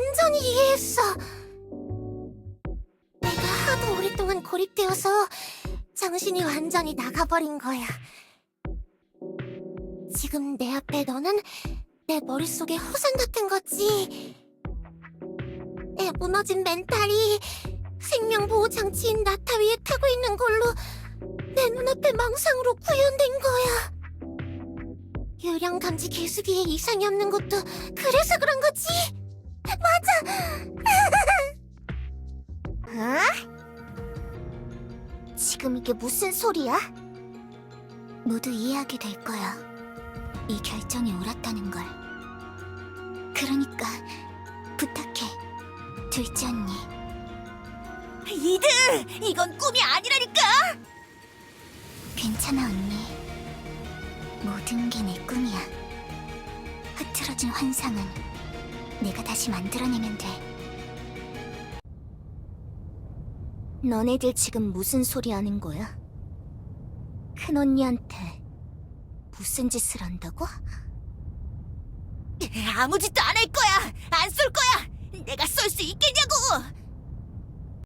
완전히 이해했어. 내가 하도 오랫동안 고립되어서 정신이 완전히 나가버린 거야. 지금 내 앞에 너는 내 머릿속에 허상 같은 거지. 내 무너진 멘탈이 생명 보호 장치인 나타 위에 타고 있는 걸로 내 눈앞에 망상으로 구현된 거야. 유령 감지 계수기에 이상이 없는 것도 그래서 그런 거지. 맞아. 어? 지금 이게 무슨 소리야? 모두 이해하게 될 거야. 이 결정이 옳았다는 걸. 그러니까 부탁해, 둘째 언니. 이드! 이건 꿈이 아니라니까! 괜찮아 언니. 모든 게 내 꿈이야. 흐트러진 환상은 내가 다시 만들어내면 돼. 너네들 지금 무슨 소리 하는 거야? 큰 언니한테 무슨 짓을 한다고? 아무 짓도 안 할 거야! 안 쏠 거야! 내가 쏠 수 있겠냐고!